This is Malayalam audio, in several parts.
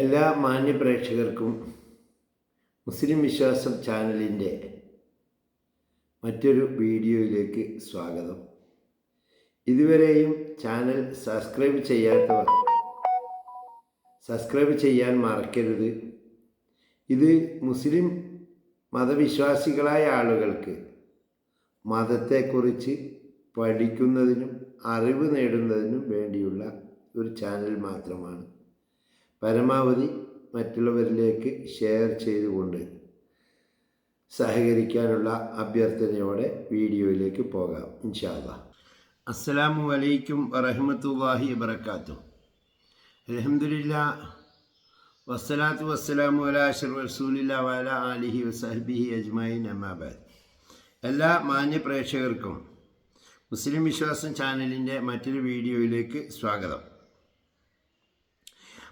എല്ലാ മാന്യ പ്രേക്ഷകർക്കും മുസ്ലിം വിശ്വാസം ചാനലിന്റെ മറ്റൊരു വീഡിയോയിലേക്ക് സ്വാഗതം. ഇതുവരെയും ചാനൽ സബ്സ്ക്രൈബ് ചെയ്യാത്തവർ സബ്സ്ക്രൈബ് ചെയ്യാൻ മറക്കരുത്. ഇത് മുസ്ലിം മതവിശ്വാസികളായ ആളുകൾക്ക് മതത്തെക്കുറിച്ച് പഠിക്കുന്നതിനും അറിവ് നേടുന്നതിനും വേണ്ടിയുള്ള ഒരു ചാനൽ മാത്രമാണ്. പരമാവധി മറ്റുള്ളവരിലേക്ക് ഷെയർ ചെയ്തുകൊണ്ട് സഹകരിക്കാനുള്ള അഭ്യർത്ഥനയോടെ വീഡിയോയിലേക്ക് പോകാം ഇൻഷാല്ല അസ്സലാമു അലൈക്കും വറഹമത്തല്ലാഹി വബർക്കാത്തു അലഹമില്ല വസ്സലാത്തു വസ്സലാമു അല അഷർ റസൂലില്ല വല അലിഹി വസഹബിഹി അജ്മായി അമ്മാബാദ് എല്ലാ മാന്യ പ്രേക്ഷകർക്കും മുസ്ലിം വിശ്വാസം ചാനലിന്റെ മറ്റൊരു വീഡിയോയിലേക്ക് സ്വാഗതം.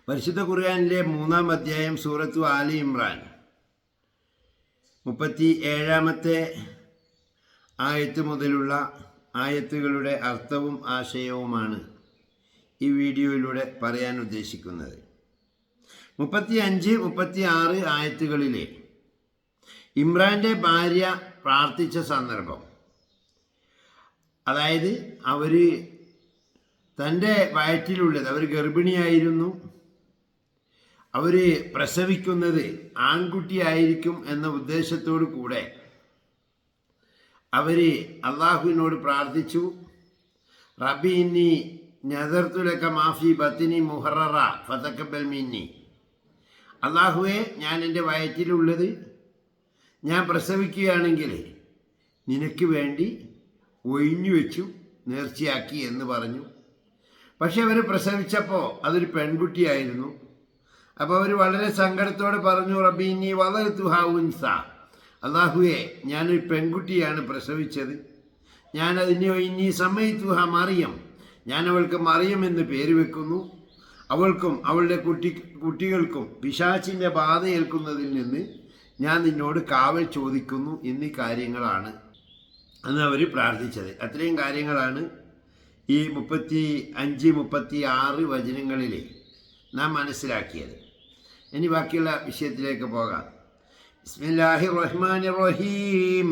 പരിശുദ്ധ ഖുർആാനിലെ മൂന്നാം അധ്യായം സൂറത്തു ആലി ഇമ്രാൻ. മുപ്പത്തി ഏഴാമത്തെ ആയത്ത് മുതലുള്ള ആയത്തുകളുടെ അർത്ഥവും ആശയവുമാണ് ഈ വീഡിയോയിലൂടെ പറയാൻ ഉദ്ദേശിക്കുന്നത്. മുപ്പത്തി അഞ്ച് മുപ്പത്തി ആറ് ആയത്തുകളിലെ ഇമ്രാന്റെ ഭാര്യ പ്രാർത്ഥിച്ച സന്ദർഭം. അതായത് അവർ തന്റെ വയറ്റിലുള്ളത് അവർ ഗർഭിണിയായിരുന്നു. അവർ പ്രസവിക്കുന്നത് ആൺകുട്ടിയായിരിക്കും എന്ന ഉദ്ദേശത്തോടു കൂടെ അവർ അള്ളാഹുവിനോട് പ്രാർത്ഥിച്ചു. റബി ഇന്നി നദർത്തുലക്ക മാഫി ബത്തിനി മുഹററ ഫതക്കബൽ മിന്നി. അള്ളാഹുവെ ഞാൻ എന്റെ വയറ്റിലുള്ളത്. ഞാൻ പ്രസവിക്കുകയാണെങ്കിൽ നിനക്ക് വേണ്ടി ഒഴിഞ്ഞു വെച്ചു നേർച്ചയാക്കി എന്ന് പറഞ്ഞു. പക്ഷെ അവർ പ്രസവിച്ചപ്പോൾ അതൊരു പെൺകുട്ടിയായിരുന്നു. അപ്പോൾ അവർ വളരെ സങ്കടത്തോടെ പറഞ്ഞു റബീനി വളരെ തുഹാവുൻസ അള്ളാഹുവെ ഞാനൊരു പെൺകുട്ടിയാണ് പ്രസവിച്ചത്. ഞാൻ അതിന് ഇനി സമയത്തുഹ മറിയം. ഞാൻ അവൾക്ക് മറിയം എന്ന് പേര് വെക്കുന്നു. അവൾക്കും അവളുടെ കുട്ടി കുട്ടികൾക്കും പിശാച്ചിന്റെ ബാധ ഏൽക്കുന്നതിൽ നിന്ന് ഞാൻ നിന്നോട് കാവൽ ചോദിക്കുന്നു എന്നീ കാര്യങ്ങളാണ് അന്ന് അവർ പ്രാർത്ഥിച്ചത്. അത്രയും കാര്യങ്ങളാണ് ഈ മുപ്പത്തി അഞ്ച് മുപ്പത്തി ആറ് വചനങ്ങളിൽ നാം മനസ്സിലാക്കിയത്. ഇനി ബാക്കിയുള്ള വിഷയത്തിലേക്ക് പോകാം ബിസ്മില്ലാഹി റഹ്മാൻ റഹീം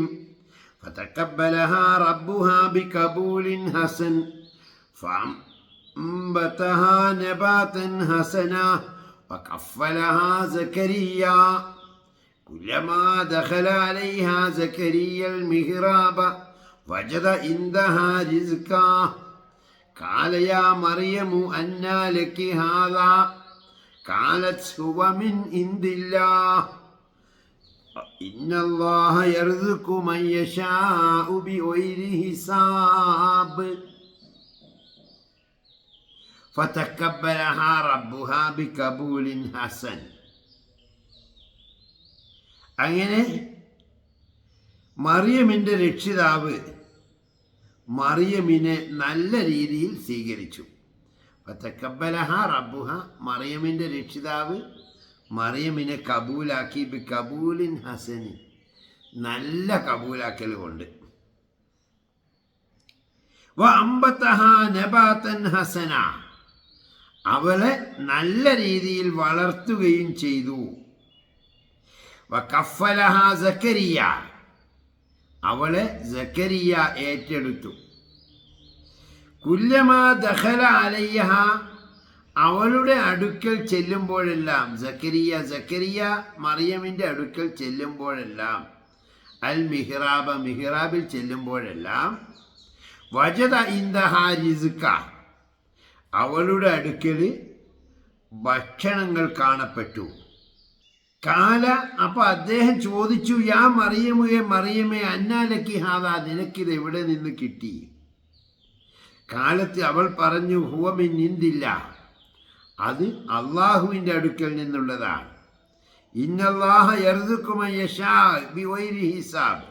فتقبلها ربها بقبول حسن فأنبتها نباتا حسنا وكفلها زكريا كلما دخل عليها زكريا المهراب وجد عندها رزقا قال يا مريم أنى لك هذا قالت هو من عند الله إن الله يرزق من يشاء بغير حساب فتقبلها ربها بقبول حسن അങ്ങനെ മറിയമിൻ്റെ രക്ഷിതാവ് മറിയമിനെ നല്ല രീതിയിൽ സ്വീകരിച്ചു ഫത്തക്കബലഹ റബ്ബുഹ മറിയമിന്റെ രക്ഷിതാവ് മറിയമിനെ കബൂലാക്കി ബി കബൂലിൻ ഹസനി നല്ല കബൂലാക്കൽ കൊണ്ട് ഹസന. അവളെ നല്ല രീതിയിൽ വളർത്തുകയും ചെയ്തു. കഫലഹ സക്കരിയ. അവളെ സക്കരിയ ഏറ്റെടുത്തു. കുല്യമാ ദഖല അലയ്യഹ അവളുടെ അടുക്കൽ ചെല്ലുമ്പോഴെല്ലാം സക്കരിയ സക്കരിയ മറിയമിന്റെ അടുക്കൽ ചെല്ലുമ്പോഴെല്ലാം അൽ മിഹ്റാബ മിഹ്റാബിൽ ചെല്ലുമ്പോഴെല്ലാം വജത ഇന്ദഹ റിസുക്ക അവളുടെ അടുക്കൽ ഭക്ഷണങ്ങൾ കാണപ്പെട്ടു. കാല അപ്പോൾ അദ്ദേഹം ചോദിച്ചു യാ മറിയമേ മറിയമേ അന്നാലക്കി ഹാദ നിനക്കിത് എവിടെ നിന്ന് കിട്ടി? കാലത്ത് അവൾ പറഞ്ഞു ഹുവമിൻ നിന്തില്ല അത് അള്ളാഹുവിന്റെ അടുക്കൽ നിന്നുള്ളതാണ്. ഇന്നല്ലാഹ ഹിസാബ്.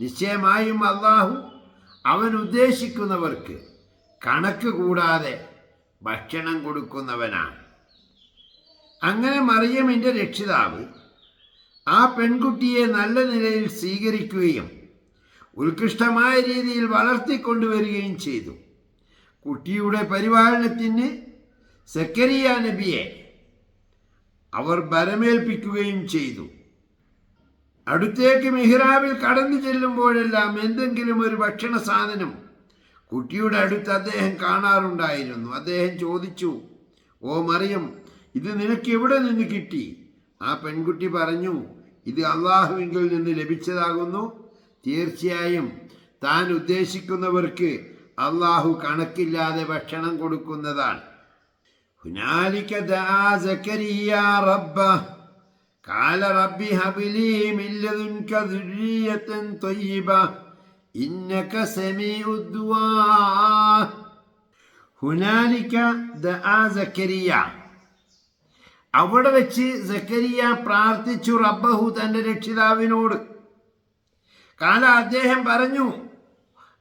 നിശ്ചയമായും അള്ളാഹു അവൻ ഉദ്ദേശിക്കുന്നവർക്ക് കണക്ക് കൂടാതെ ഭക്ഷണം കൊടുക്കുന്നവനാണ്. അങ്ങനെ മറിയമിന്റെ രക്ഷിതാവ് ആ പെൺകുട്ടിയെ നല്ല നിലയിൽ സ്വീകരിക്കുകയും ഉത്കൃഷ്ടമായ രീതിയിൽ വളർത്തിക്കൊണ്ടുവരികയും ചെയ്തു. കുട്ടിയുടെ പരിപാലനത്തിന് സക്കരിയ നബിയെ അവർ ബലമേൽപ്പിക്കുകയും ചെയ്തു. അടുത്തേക്ക് മിഹ്റാബിൽ കടന്നു ചെല്ലുമ്പോഴെല്ലാം എന്തെങ്കിലും ഒരു ഭക്ഷണ സാധനം കുട്ടിയുടെ അടുത്ത് അദ്ദേഹം കാണാറുണ്ടായിരുന്നു. അദ്ദേഹം ചോദിച്ചു ഓ മറിയം ഇത് നിനക്ക് എവിടെ നിന്ന് കിട്ടി? ആ പെൺകുട്ടി പറഞ്ഞു ഇത് അള്ളാഹുവിങ്കിൽ നിന്ന് ലഭിച്ചതാകുന്നു. തീർച്ചയായും താൻ ഉദ്ദേശിക്കുന്നവർക്ക് അള്ളാഹു കണക്കില്ലാതെ ഭക്ഷണം കൊടുക്കുന്നതാണ് هنالك دعا زكريا ربه قال رب هب لي من لدنك ذرية طيبة إنك سميع الدعاء هنالك دعا زكريا അവിടെ വെച്ച് സക്കരിയ പ്രാർത്ഥിച്ചു റബ്ബഹു തന്റെ രക്ഷിതാവിനോട് കാല അദ്ദേഹം പറഞ്ഞു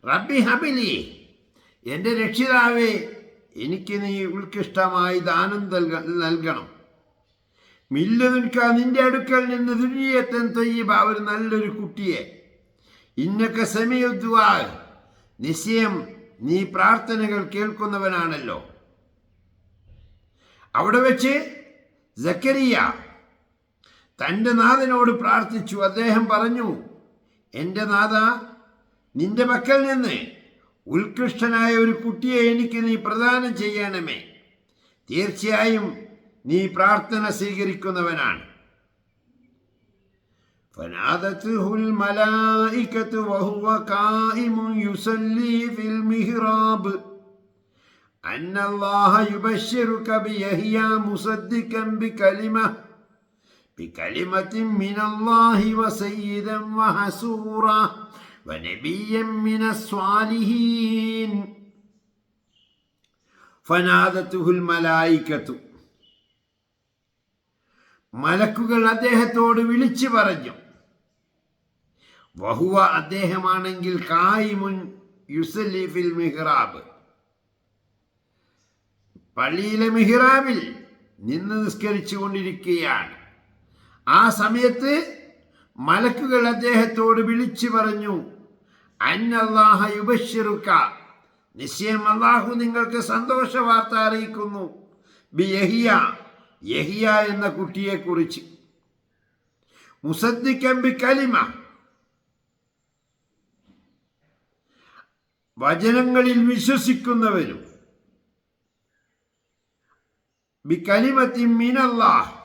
റബ്ബി ഹബിലി എന്റെ രക്ഷിതാവേ എനിക്ക് നീ ഉൾക്കിഷ്ടമായി ദാനം നൽകണം. നൽകണം മില്ലതുൽക്ക നിന്റെ അടുക്കൽ നിന്ന് ദുരിയത്തൻ തൊയ്യബ ഒരു നല്ലൊരു കുട്ടിയെ. ഇന്നൊക്കെ സമയുദ്വാ നിശ്ചയം നീ പ്രാർത്ഥനകൾ കേൾക്കുന്നവനാണല്ലോ. അവിടെ വെച്ച് ജക്കരിയ തന്റെ നാഥനോട് പ്രാർത്ഥിച്ചു. അദ്ദേഹം പറഞ്ഞു എന്റെ നാഥ നിന്റെ പക്കൽ നിന്ന് ഉത്കൃഷ്ടനായ ഒരു കുട്ടിയെ എനിക്ക് നീ പ്രദാനം ചെയ്യണമേ തീർച്ചയായും നീ പ്രാർത്ഥന സ്വീകരിക്കുന്നവനാണ് فنادته الملائكة وهو قائم يصلي في المهراب أن الله يبشرك بيحيى مصدقا بكلمة بكلمة من الله وسيدا وحسورا ونبيا من الصالحين فنادته الملائكة മലക്കുകൾ അദ്ദേഹത്തോട് വിളിച്ചു പറഞ്ഞു വഹുവ അദ്ദേഹമാണെങ്കിൽ കായിമുൻ യുസല്ലി ഫിൽ മിഹ്റാബ് പള്ളിയിലെ മിഹ്റാബിൽ നിന്ന് നിസ്കരിച്ചു കൊണ്ടിരിക്കുകയാണ് ആ സമയത്ത് മലക്കുകൾ അദ്ദേഹത്തോട് വിളിച്ചു പറഞ്ഞു അന്നല്ലാഹ നിശ്ചയം അള്ളാഹു നിങ്ങൾക്ക് സന്തോഷ വാർത്ത അറിയിക്കുന്നു. ബി യഹിയ യഹിയ എന്ന കുട്ടിയെക്കുറിച്ച്. കുറിച്ച് കലിമ. വചനങ്ങളിൽ വിശ്വസിക്കുന്നവരും ബി കലിമത്തി മീനല്ലാഹ്.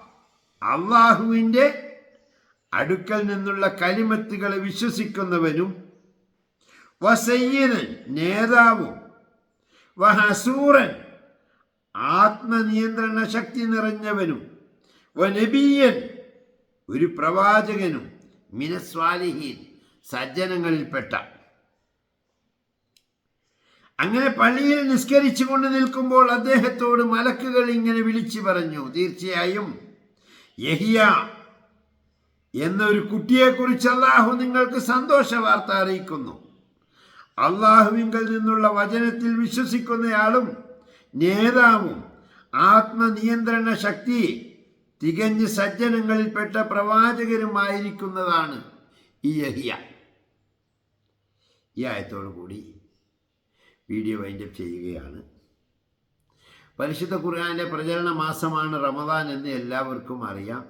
അള്ളാഹുവിന്റെ അടുക്കൽ നിന്നുള്ള കലിമത്തുകളെ വിശ്വസിക്കുന്നവനും. വസയ്യനൻ നേതാവും. വഹസൂറൻ ആത്മനിയന്ത്രണ ശക്തി നിറഞ്ഞവനും. വനബീയൻ ഒരു പ്രവാചകനും. മിനസ്വാലിഹീൻ സജ്ജനങ്ങളിൽപ്പെട്ട. അങ്ങനെ പള്ളിയിൽ നിസ്കരിച്ചു കൊണ്ട് നിൽക്കുമ്പോൾ അദ്ദേഹത്തോട് മലക്കുകൾ ഇങ്ങനെ വിളിച്ചു പറഞ്ഞു തീർച്ചയായും യഹിയ എന്നൊരു കുട്ടിയെക്കുറിച്ച് അള്ളാഹു നിങ്ങൾക്ക് സന്തോഷ വാർത്ത അറിയിക്കുന്നു. അള്ളാഹുവിങ്കൽ നിന്നുള്ള വചനത്തിൽ വിശ്വസിക്കുന്നയാളും നേതാവും ആത്മനിയന്ത്രണ ശക്തി തികഞ്ഞ് സജ്ജനങ്ങളിൽപ്പെട്ട പ്രവാചകരുമായിരിക്കുന്നതാണ് ഈ യഹിയ. ഈ ആയത്തോടു കൂടി വീഡിയോ വൈൻഡപ്പ് ചെയ്യുകയാണ്. പരിശുദ്ധ ഖുർആാന്റെ പ്രചരണ മാസമാണ് റമദാൻ എന്ന് എല്ലാവർക്കും അറിയാം.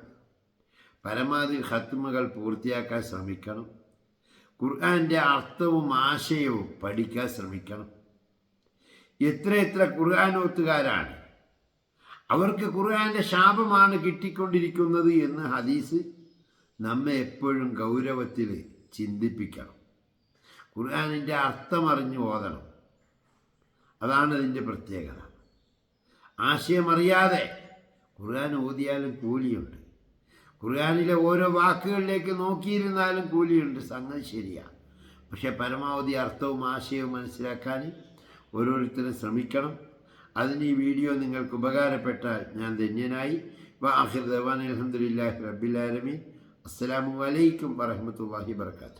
പരമാവധി ഹത്മകൾ പൂർത്തിയാക്കാൻ ശ്രമിക്കണം. ഖുർആാന്റെ അർത്ഥവും ആശയവും പഠിക്കാൻ ശ്രമിക്കണം. എത്ര എത്ര ഖുർആാനോത്തുകാരാണ് അവർക്ക് ഖുർആാന്റെ ശാപമാണ് കിട്ടിക്കൊണ്ടിരിക്കുന്നത് എന്ന് ഹദീസ് നമ്മെ എപ്പോഴും ഗൗരവത്തിൽ ചിന്തിപ്പിക്കണം. ഖുർആാനിന്റെ അർത്ഥമറിഞ്ഞ് ഓതണം. അതാണ് അതിന്റെ പ്രത്യേകത. ആശയമറിയാതെ ഖുർആൻ ഓതിയാലും കൂലിയുണ്ട്. ഖുർആാനിലെ ഓരോ വാക്കുകളിലേക്ക് നോക്കിയിരുന്നാലും കൂലിയുണ്ട്. സംഗതി ശരിയാണ് പക്ഷേ പരമാവധി അർത്ഥവും ആശയവും മനസ്സിലാക്കാൻ ഓരോരുത്തരും ശ്രമിക്കണം. അതിന് ഈ വീഡിയോ നിങ്ങൾക്ക് ഉപകാരപ്പെട്ടാൽ ഞാൻ ധന്യനായി. വാഹിർ ദവാൻ അലഹമുല്ലാഹി റബ്ബിലാലമീൻ അസ്സാം വലൈക്കും വറഹമത്തല്ലാഹി വർക്കാത്തു